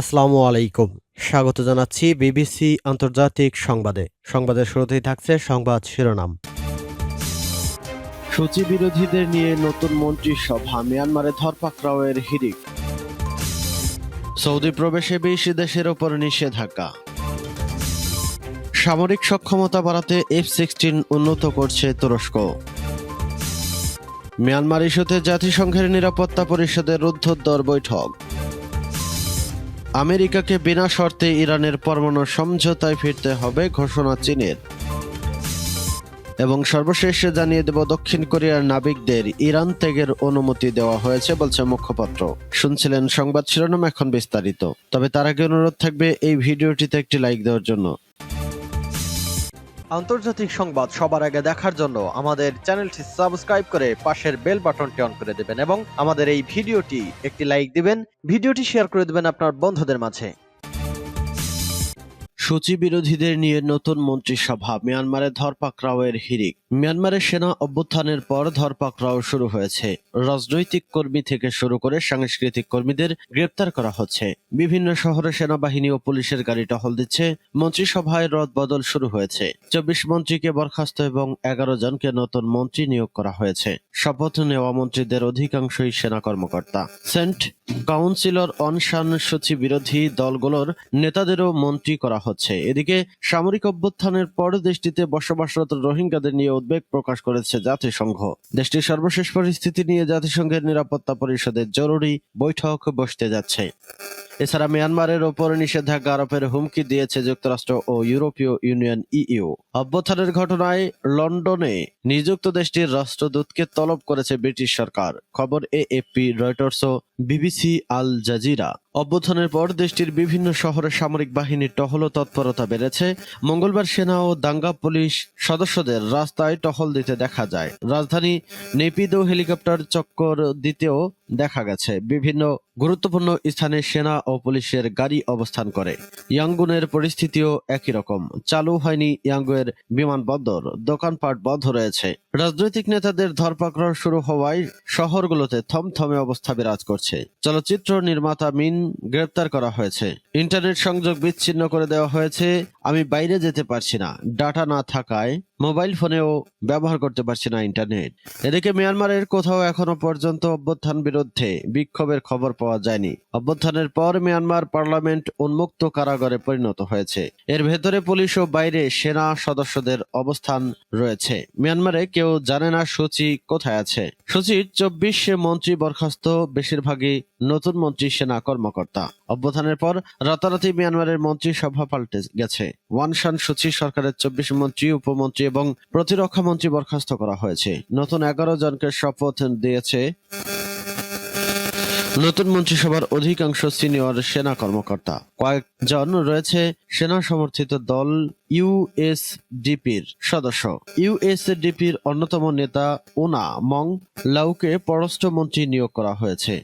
আসসালামু আলাইকুম। স্বাগত জানাচ্ছি বিবিসি আন্তর্জাতিক সংবাদে। সংবাদের শুরুতেই থাকছে সংবাদ শিরোনাম। সূচি বিরোধীদের নিয়ে নতুন মন্ত্রিসভা, মিয়ানমারে ধরপাকড়াওয়ের হিড়িক। সৌদি প্রবেশে বিশ দেশের ওপর নিষেধাজ্ঞা। সামরিক সক্ষমতা বাড়াতে এফ সিক্সটিন উন্নত করছে তুরস্ক। মিয়ানমার ইস্যুতে জাতিসংঘের নিরাপত্তা পরিষদের রুদ্ধদ্বার বৈঠক। আমেরিকাকে বিনা শর্তে ইরানের পরমাণু সমঝোতায় ফিরতে হবে ঘোষণা চীনের। এবং সর্বশেষ জানিয়ে দেব, দক্ষিণ কোরিয়ার নাবিকদের ইরান ত্যাগের অনুমতি দেওয়া হয়েছে বলছে মুখপাত্র। শুনছিলেন সংবাদ শিরোনাম এখন বিস্তারিত। তবে তার আগে অনুরোধ থাকবে এই ভিডিওটিতে একটি লাইক দেওয়ার জন্য। আন্তর্জাতিক সংবাদ সবার আগে দেখার জন্য আমাদের চ্যানেলটি সাবস্ক্রাইব করে পাশের বেল বাটনটি অন করে দেবেন এবং আমাদের এই ভিডিওটি একটি লাইক দিবেন, ভিডিওটি শেয়ার করে দেবেন আপনার বন্ধুদের মাঝে। সূচি বিরোধীদের নিয়ে নতুন মন্ত্রিসভা মিয়ানমারে ধরপাকড়াওয়ের হিরিক। মিয়ানমারের সেনা অভ্যুত্থানের পর ধরপাকড়াও শুরু হয়েছে। রাজনৈতিক কর্মী থেকে শুরু করে সাংস্কৃতিক কর্মীদের গ্রেপ্তার করা হচ্ছে। বিভিন্ন শহরে সেনাবাহিনী ও পুলিশের গাড়ি টহল দিচ্ছে। মন্ত্রিসভায় রদ বদল শুরু হয়েছে। চব্বিশ মন্ত্রীকে বরখাস্ত এবং এগারো জনকে নতুন মন্ত্রী নিয়োগ করা হয়েছে। শপথ নেওয়া মন্ত্রীদের অধিকাংশই সেনা কর্মকর্তা। সেন্ট কাউন্সিলর অনশান সূচি বিরোধী দলগুলোর নেতাদেরও মন্ত্রী করা হচ্ছে। এদিকে সামরিক অভ্যুত্থানের পর দেশটিতে বসবাসরত রোহিঙ্গাদের নিয়ে উদ্বেগ প্রকাশ করেছে জাতিসংঘ। দেশটির সর্বশেষ পরিস্থিতি নিয়ে জাতিসংঘের নিরাপত্তা পরিষদের জরুরি বৈঠক বসতে যাচ্ছে। এছাড়া মিয়ানমারের ওপর নিষেধাজ্ঞা আরোপের হুমকি দিয়েছে যুক্তরাষ্ট্র ও ইউরোপীয় ইউনিয়ন ইইউ। অভ্যুত্থানের ঘটনায় লন্ডনে নিযুক্ত দেশটির রাষ্ট্রদূতকে তলব করেছে ব্রিটিশ সরকার। খবর এএফপি রয়টার্স ও বিবিসি, আল জাজিরা। অভ্যুত্থানের পর দেশটির বিভিন্ন শহরে সামরিক বাহিনীর টহল তৎপরতা বেড়েছে। মঙ্গলবার সেনা ও দাঙ্গা পুলিশ সদস্যদের রাস্তায় টহল দিতে দেখা যায়। রাজধানী নেপিদো হেলিকপ্টার চক্কর দিতেও দেখা গেছে। বিভিন্ন গুরুত্বপূর্ণ স্থানে সেনা ও পুলিশের গাড়ি অবস্থান করে। ইয়াঙ্গুনের পরিস্থিতিও একই রকম। চালু হয়নি ইয়াঙ্গুয়ের বিমানবন্দর। দোকানপাট বন্ধ রয়েছে। রাজনৈতিক নেতাদের ধরপাকড় শুরু হওয়ায় শহরগুলোতে থমথমে অবস্থা বিরাজ করছে। চলচ্চিত্র নির্মাতা মিন গ্রেপ্তার করা হয়েছে। ইন্টারনেট সংযোগ বিচ্ছিন্ন করে দেওয়া হয়েছে। আমি বাইরে যেতে পারছি না। ডাটা না থাকায় মোবাইল ফোনেও ব্যবহার করতে পারছি না ইন্টারনেট। এদিকে মিয়ানমারের কোথাও এখনও পর্যন্ত অভ্যুত্থান বিরুদ্ধে বিক্ষোভের খবর পাওয়া যায়নি। অভ্যুত্থানের পর মিয়ানমার পার্লামেন্ট উন্মুক্ত কারাগারে পরিণত হয়েছে। এর ভেতরে পুলিশ ও বাইরে সেনা সদস্যদের অবস্থান রয়েছে। মিয়ানমারে কেউ জানে না সূচি কোথায় আছে। সূচির চব্বিশ মন্ত্রী বরখাস্ত, বেশিরভাগই নতুন মন্ত্রী সেনা কর্মকর্তা। অভ্যুত্থানের পর রাতারাতি মিয়ানমারের মন্ত্রিসভা পাল্টে গেছে। ওয়ানশান সূচি সরকারের চব্বিশ মন্ত্রী, উপমন্ত্রী এবং প্রতিরক্ষা মন্ত্রী বরখাস্ত করা হয়েছে। নতুন এগারো জনকে শপথ দিয়েছে নতুন মন্ত্রিসভার অধিকাংশ সিনিয়র সেনা কর্মকর্তা। কয়েকজন রয়েছে সেনা সমর্থিত দল ইউএসডিপির সদস্য। ইউএসডিপির অন্যতম নেতা উনা মং লাউকে পররাষ্ট্রমন্ত্রী নিয়োগ করা হয়েছে।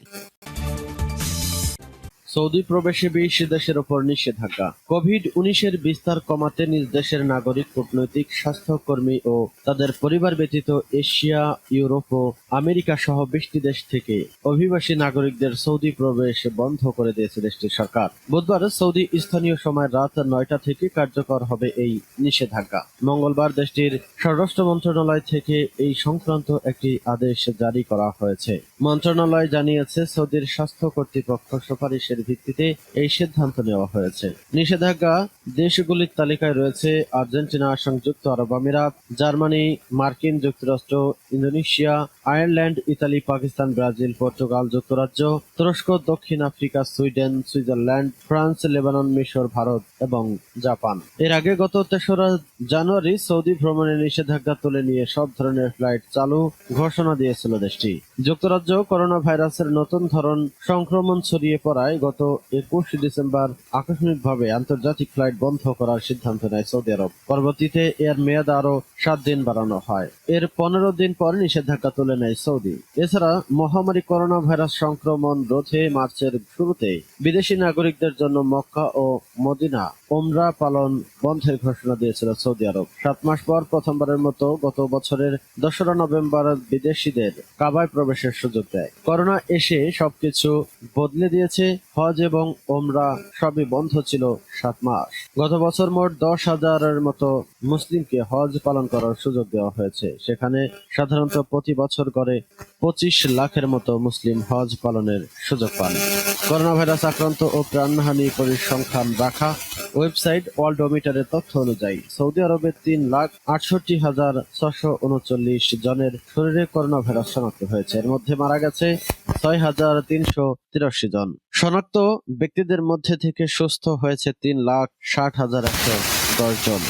সৌদি প্রবেশে বিশ দেশের ওপর নিষেধাজ্ঞা। কোভিড উনিশের বিস্তার কমাতে নিজ দেশের নাগরিক, কূটনৈতিক, স্বাস্থ্যকর্মী ও তাদের পরিবার ব্যতীত এশিয়া, ইউরোপ ও আমেরিকা সহ বিশটি দেশ থেকে অভিবাসী নাগরিকদের সৌদি প্রবেশ বন্ধ করে দিয়েছে দেশটির সরকার। বুধবার সৌদি স্থানীয় সময় রাত নয়টা থেকে কার্যকর হবে এই নিষেধাজ্ঞা। মঙ্গলবার দেশটির স্বরাষ্ট্র মন্ত্রণালয় থেকে এই সংক্রান্ত একটি আদেশ জারি করা হয়েছে। মন্ত্রণালয় জানিয়েছে সৌদির স্বাস্থ্য কর্তৃপক্ষ সুপারিশের ভিত্তিতে এই সিদ্ধান্ত নেওয়া হয়েছে। নিষেধাজ্ঞা দেশগুলির তালিকায় রয়েছে আর্জেন্টিনা, সংযুক্ত আরব আমিরাত, জার্মানি, মার্কিন যুক্তরাষ্ট্র, Indonesia, Ireland, Italy, Pakistan, Brazil, Portugal, যুক্তরাজ্য, তুরস্ক, দক্ষিণ Africa, Sweden, Switzerland, France, Lebanon, মিশর, ভারত এবং জাপান। এর আগে গত তেসরা জানুয়ারি সৌদি ভ্রমণের নিষেধাজ্ঞা তুলে নিয়ে সব ধরনের ফ্লাইট চালু ঘোষণা দিয়েছিল দেশটি। যুক্তরাজ্য করোনা ভাইরাসের নতুন ধরন সংক্রমণ ছড়িয়ে পড়ায় গত একুশ ডিসেম্বর আকস্মিকভাবে আন্তর্জাতিক ফ্লাইট বন্ধ করার সিদ্ধান্ত নেয় সৌদি আরব। পরবর্তীতে এর মেয়াদ আরও সাত দিন বাড়ানো হয়। এর পনেরো দিন পর নিষেধাজ্ঞা তুলে নেয় সৌদি। এছাড়া মহামারী করোনা ভাইরাস সংক্রমণ রোধে মার্চের শুরুতে বিদেশি নাগরিকদের জন্য মক্কা ও মদিনা ওমরা পালন বন্ধের ঘোষণা দিয়েছিল সৌদি আরব। সাত মাস পর প্রথমবারের মতো গত বছরের দোসরা নভেম্বর বিদেশিদের কাবায় প্রবেশের সুযোগ দেয়। করোনা এসে সবকিছু বদলে দিয়েছে। হজ এবং ওমরা সবই বন্ধ ছিল সাত মাস। গত বছর মোট দশ হাজারের মতো মুসলিমকে হজ পালন করার সুযোগ দেওয়া হয়েছে। সেখানে সাধারণত প্রতি বছর করে পঁচিশ লাখের মতো মুসলিম হজ পালনের সুযোগ পান। করোনা ভাইরাস আক্রান্ত ও প্রাণহানি পরিসংখ্যান রাখা ওয়েবসাইট ওয়ার্ল্ডোমিটারের তথ্য অনুযায়ী, সৌদি আরবে তিন লাখ আটষট্টি হাজার ছশো উনচল্লিশ জনের শরীরে করোনা ভাইরাস শনাক্ত হয়েছে। এর মধ্যে মারা গেছে ছয় হাজার তিনশো তিরাশি জন। শনাক্ত ব্যক্তিদের মধ্যে থেকে সুস্থ হয়েছে তিন লাখ ষাট হাজার একশো দশ জন।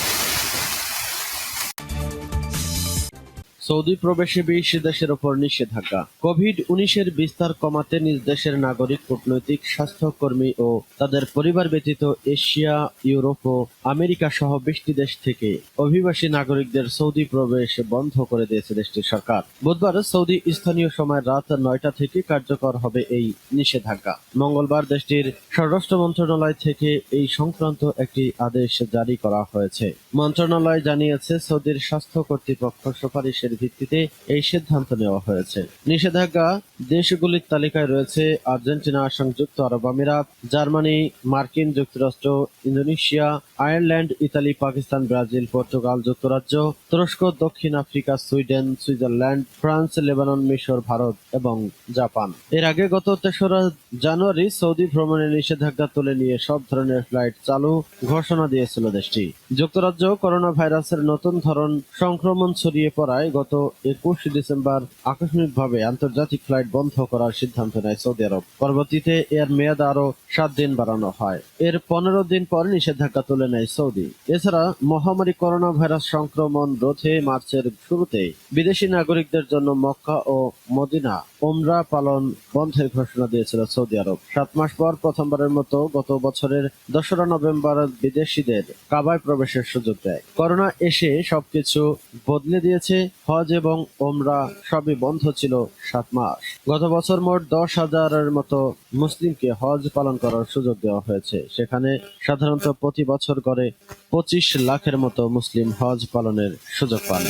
সৌদি প্রবেশে বিশ দেশের ওপর নিষেধাজ্ঞা। কোভিড উনিশের বিস্তার কমাতে নিজ দেশের নাগরিক, কূটনৈতিক, স্বাস্থ্যকর্মী ও তাদের পরিবার ব্যতীত এশিয়া, ইউরোপ ও আমেরিকা সহ বিশটি দেশ থেকে অভিবাসী নাগরিকদের সৌদি প্রবেশ বন্ধ করে দিয়েছে দেশটির সরকার। বুধবার সৌদি স্থানীয় সময় রাত নয়টা থেকে কার্যকর হবে এই নিষেধাজ্ঞা। মঙ্গলবার দেশটির স্বরাষ্ট্র মন্ত্রণালয় থেকে এই সংক্রান্ত একটি আদেশ জারি করা হয়েছে। মন্ত্রণালয় জানিয়েছে, সৌদির স্বাস্থ্য কর্তৃপক্ষ সুপারিশের ভিত্তিতে এই সিদ্ধান্ত নেওয়া হয়েছে। নিষেধাজ্ঞা দেশগুলির তালিকায় রয়েছে আর্জেন্টিনা, সংযুক্ত আরব আমিরাত, জার্মানি, মার্কিন যুক্তরাষ্ট্র, Indonesia, Ireland, Italy, Pakistan, Brazil, Portugal, যুক্তরাজ্য, তুরস্ক, দক্ষিণ Africa, Sweden, Switzerland, France, Lebanon, মিশর, ভারত এবং জাপান। এর আগে গত তেসরা জানুয়ারি সৌদি ভ্রমণের নিষেধাজ্ঞা তুলে নিয়ে সব ধরনের ফ্লাইট চালু ঘোষণা দিয়েছিল দেশটি। যুক্তরাজ্য করোনা ভাইরাসের নতুন ধরন সংক্রমণ ছড়িয়ে পড়ায় গত একুশ ডিসেম্বর আকস্মিকভাবে আন্তর্জাতিক ফ্লাইট বন্ধ করার সিদ্ধান্ত নেয় সৌদি আরব। পরবর্তীতে এর মেয়াদ আরও সাত দিন বাড়ানো হয়। এর পনেরো দিন পর নিষেধাজ্ঞা তুলে নেয় সৌদি। এছাড়া মহামারী করোনা ভাইরাস সংক্রমণ রোধে মার্চের শুরুতে বিদেশি নাগরিকদের জন্য মক্কা ও মদিনা ওমরা পালন বন্ধের ঘোষণা দিয়েছিল সৌদি আরব। সাত মাস পর প্রথমবারের মতো গত বছরের দোসরা নভেম্বর বিদেশিদের কাবায় প্রবেশের সুযোগ দেয়। করোনা এসে সবকিছু বদলে দিয়েছে। হজ এবং ওমরা সবই বন্ধ ছিল সাত মাস। গত বছর মোট দশ হাজারের মতো মুসলিমকে হজ পালন করার সুযোগ দেওয়া হয়েছে। সেখানে সাধারণত প্রতি বছর করে পঁচিশ লাখের মতো মুসলিম হজ পালনের সুযোগ পান।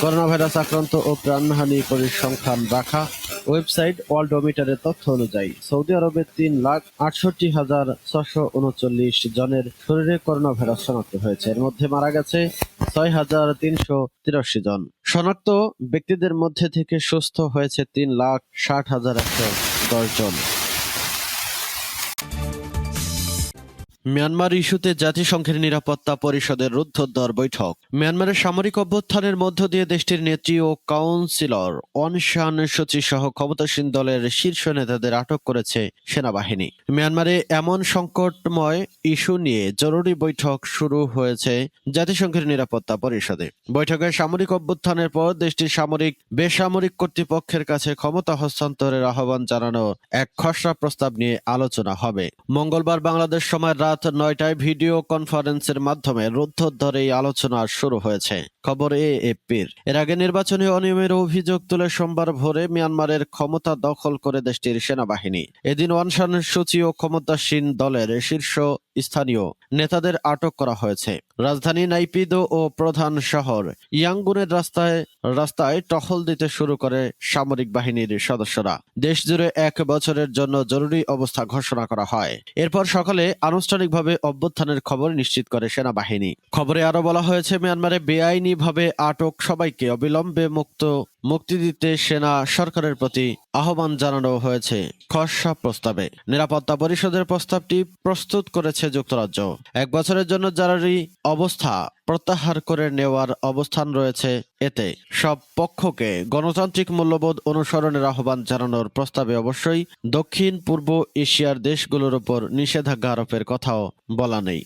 করোনা ভাইরাস আক্রান্ত ও প্রাণহানি পরিসংখ্যান রাখা ওয়েবসাইট ওয়ার্ল্ডোমিটারের তথ্য অনুযায়ী সৌদি আরবে তিন লাখ আটষট্টি হাজার ছশো উনচল্লিশ জনের শরীরে করোনা ভাইরাস শনাক্ত হয়েছে। এর মধ্যে মারা গেছে ছয় হাজার তিনশো তিরাশি জন। শনাক্ত ব্যক্তিদের মধ্যে থেকে সুস্থ হয়েছে তিন লাখ ষাট হাজার একশো দশ জন। মিয়ানমার ইস্যুতে জাতিসংঘের নিরাপত্তা পরিষদের রুদ্ধদ্বার বৈঠক। মিয়ানমারের সামরিক অভ্যুত্থানের মধ্য দিয়ে দেশটির নেত্রী ও কাউন্সিলর অনশান সূচি সহ ক্ষমতাসীন দলের শীর্ষ নেতাদের আটক করেছে সেনাবাহিনী। মিয়ানমারে এমন সংকটময় ইস্যু নিয়ে জরুরি বৈঠক শুরু হয়েছে জাতিসংঘের নিরাপত্তা পরিষদে। বৈঠকে সামরিক অভ্যুত্থানের পর দেশটির সামরিক, বেসামরিক কর্তৃপক্ষের কাছে ক্ষমতা হস্তান্তরের আহ্বান জানানো এক খসড়া প্রস্তাব নিয়ে আলোচনা হবে। মঙ্গলবার বাংলাদেশ সময় রাত নয়টায় ভিডিও কনফারেন্সের মাধ্যমে রুদ্ধদ্বার এই আলোচনা শুরু হয়েছে। খবর এ এপির এর আগে নির্বাচনী অনিয়মের অভিযোগ তুলে সোমবার ভোরে মিয়ানমারের ক্ষমতা দখল করে দেশটির সেনাবাহিনী। এদিন ওয়ানসান সূচি ও ক্ষমতাসীন দলের শীর্ষ স্থানীয় নেতাদের আটক করা হয়েছে। রাজধানী নাইপিদো ও প্রধান শহর ইয়াঙ্গুনের রাস্তায় রাস্তায় টহল দিতে শুরু করে সামরিক বাহিনীর সদস্যরা। দেশ জুড়ে এক বছরের জন্য জরুরি অবস্থা ঘোষণা করা হয়। এরপর সকালে আনুষ্ঠানিকভাবে অভ্যুত্থানের খবর নিশ্চিত করে সেনাবাহিনী। খবরে আরও বলা হয়েছে, মিয়ানমারে বেআইনিভাবে আটক সবাইকে অবিলম্বে মুক্ত, মুক্তি দিতে সেনা সরকারের প্রতি আহ্বান জানানো হয়েছে খসড়া প্রস্তাবে। নিরাপত্তা পরিষদের প্রস্তাবটি প্রস্তুত করেছে যুক্তরাজ্য। এক বছরের জন্য জারি অবস্থা প্রত্যাহার করে নেওয়ার অবস্থান রয়েছে এতে। সব পক্ষকে গণতান্ত্রিক মূল্যবোধ অনুসরণের আহ্বান জানানোর প্রস্তাবে অবশ্যই দক্ষিণ পূর্ব এশিয়ার দেশগুলোর উপর নিষেধাজ্ঞা আরোপের কথাও বলা নেই।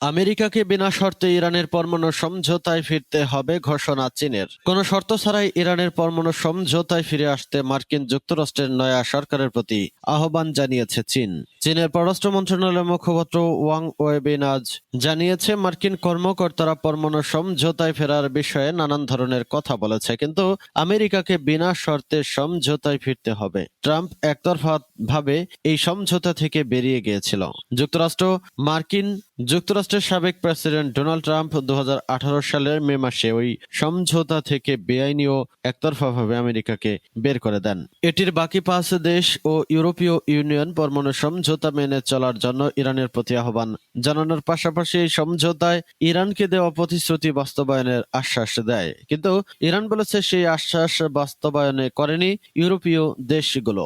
আমেরিকাকে বিনা শর্তে ইরানের পরমাণু সমঝোতায় ফিরতে হবে ঘোষণা চীনের। কোনো শর্ত ছাড়াই ইরানের পরমাণু সমঝোতায় ফিরে আসতে মার্কিন যুক্তরাষ্ট্রের নয়া সরকারের প্রতি আহ্বান জানিয়েছে চীন। চীনের পররাষ্ট্র মন্ত্রণালয়ের মুখপাত্র ওয়াং ওয়েবিন আজ জানিয়েছে, মার্কিন কর্মকর্তারা পরমাণু সমঝোতায় ফেরার বিষয়ে নানান ধরনের কথা বলেছে, কিন্তু আমেরিকাকে বিনা শর্তে সমঝোতায় ফিরতে হবে। ট্রাম্প একতরফা ভাবে এই সমঝোতা থেকে বেরিয়ে গিয়েছিল। যুক্তরাষ্ট্র মার্কিন যুক্তরাষ্ট্রের সাবেক প্রেসিডেন্ট ডোনাল্ড ট্রাম্প দু সালের মে মাসে ওই সমঝোতা থেকে বেআইনি ও একতরফাভাবে আমেরিকাকে বের করে দেন। এটির বাকি পাঁচ দেশ ও ইউরোপীয় ইউনিয়ন পরমাণু সমঝোতা মেনে চলার জন্য ইরানের প্রতি আহ্বান জানানোর পাশাপাশি এই সমঝোতায় ইরানকে দেওয়া প্রতিশ্রুতি বাস্তবায়নের আশ্বাস দেয়। কিন্তু ইরান বলেছে সেই আশ্বাস বাস্তবায়নে করেনি ইউরোপীয় দেশগুলো।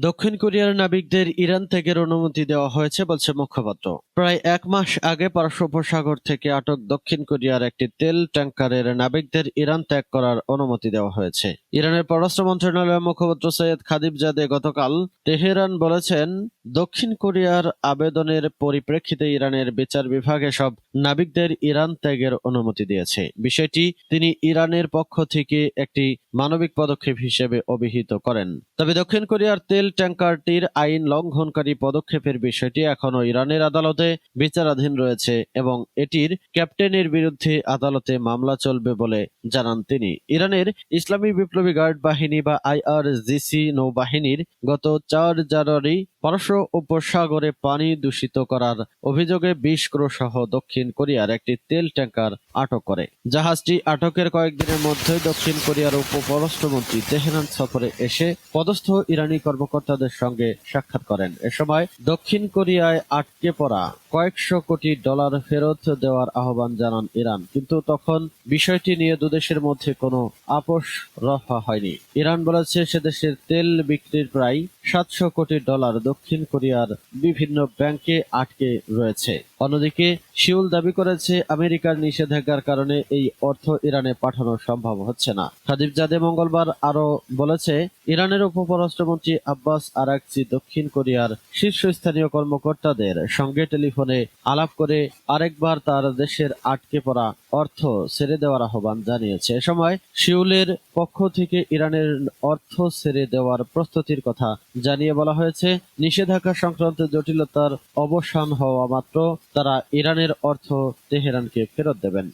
দক্ষিণ কোরিয়ার নাবিকদের ইরান থেকে অনুমতি দেওয়া হয়েছে বলছে মুখপাত্র। প্রায় এক মাস আগে পারস্য উপসাগর থেকে আটক দক্ষিণ কোরিয়ার একটি তেল ট্যাঙ্কারের নাবিকদের ইরান ত্যাগ করার অনুমতি দেওয়া হয়েছে। ইরানের পররাষ্ট্র মন্ত্রণালয়ের মুখপাত্র সৈয়দ খাদিবজাদে গতকাল তেহরান বলেছেন, দক্ষিণ কোরিয়ার আবেদনের পরিপ্রেক্ষিতে ইরানের বিচার বিভাগ সব নাবিকদের ইরান ত্যাগের অনুমতি দিয়েছে। বিষয়টি তিনি ইরানের পক্ষ থেকে একটি মানবিক পদক্ষেপ হিসেবে অভিহিত করেন। তবে দক্ষিণ কোরিয়ার তেল ট্যাঙ্কারটির আইন লঙ্ঘনকারী পদক্ষেপের বিষয়টি এখনও ইরানের আদালতে বিচারাধীন রয়েছে এবং এটির ক্যাপ্টেনের বিরুদ্ধে আদালতে মামলা চলবে বলে জানান তিনি। ইরানের ইসলামী বিপ্লবী গার্ড বাহিনী বা আইআরজিসি নৌবাহিনীর গত চার জানুয়ারি পারস্য উপসাগরে পানি দূষিত করার অভিযোগে বিশ ক্রো সহ দক্ষিণ কোরিয়ার একটি তেল ট্যাঙ্কার আটক করে। জাহাজটি আটকের কয়েকদিনের মধ্যে দক্ষিণ কোরিয়ার উপ পররাষ্ট্রমন্ত্রী তেহরান সফরে এসে পদস্থ ইরানি কর্মকর্তাদের সঙ্গে সাক্ষাৎ করেন। এ সময় দক্ষিণ কোরিয়ায় আটকে পড়া কয়েকশো কোটি ডলার ফেরত দেওয়ার আহ্বান জানান ইরান। কিন্তু তখন বিষয়টি নিয়ে দুদেশের মধ্যে কোনো আপোষ রফা হয়নি। ইরান বলেছে সে দেশের তেল বিক্রির প্রায় সাতশো কোটি ডলার দক্ষিণ কোরিয়ার বিভিন্ন ব্যাংকে আটকে রয়েছে। অন্যদিকে শিউল দাবি করেছে, আমেরিকার নিষেধাজ্ঞার কারণে এই অর্থ ইরানে পাঠানো সম্ভব হচ্ছে না। খাদিবজাদে মঙ্গলবার আরও বলেছে, ইরানের উপপররাষ্ট্রমন্ত্রী আব্বাস আরাকচি দক্ষিণ কোরিয়ার শীর্ষস্থানীয় কর্মকর্তাদের সঙ্গে টেলিফোনে আলাপ করে আরেকবার তার দেশের আটকে পড়া অর্থ ছেড়ে দেওয়ার আহ্বান জানিয়েছে। এ সময় শিউলের পক্ষ থেকে ইরানের অর্থ ছেড়ে দেওয়ার প্রস্তুতির কথা জানিয়ে বলা হয়েছে, নিষেধাজ্ঞা সংক্রান্ত জটিলতার অবসান হওয়া মাত্র তারা ইরানের অর্থ তেহরানকে ফেরত দেবেন।